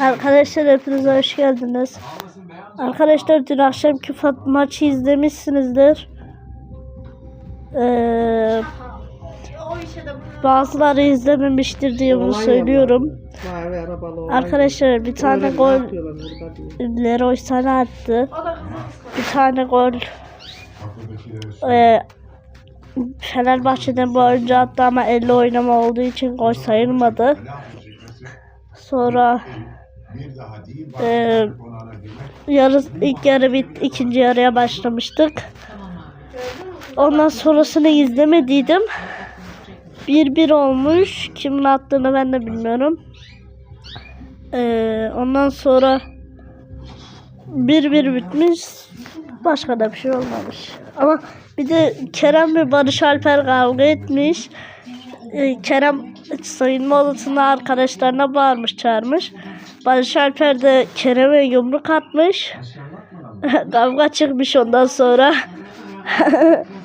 Arkadaşlar hepiniz hoş geldiniz. Arkadaşlar dün akşamki maçı izlemişsinizdir. Ee, bazıları izlememiştir diye bunu söylüyorum. Arkadaşlar bir tane gol. Leroy sana attı. Bir tane gol e, Fenerbahçe'den bu oyuncu attı ama 50 oynama olduğu için gol sayılmadı. Sonra e, yarı, ilk yarı bit, ikinci yarıya başlamıştık. Ondan sonrasını izlemediydim. 1-1 olmuş. Kimin attığını ben de bilmiyorum. E, ondan sonra 1-1 bitmiş. Başka da bir şey olmamış. Ama bir de Kerem ve Barış Alper kavga etmiş. Ee, Kerem soyunma odasında arkadaşlarına bağırmış çağırmış. Barış Alper de Kerem'e yumruk atmış. kavga çıkmış ondan sonra.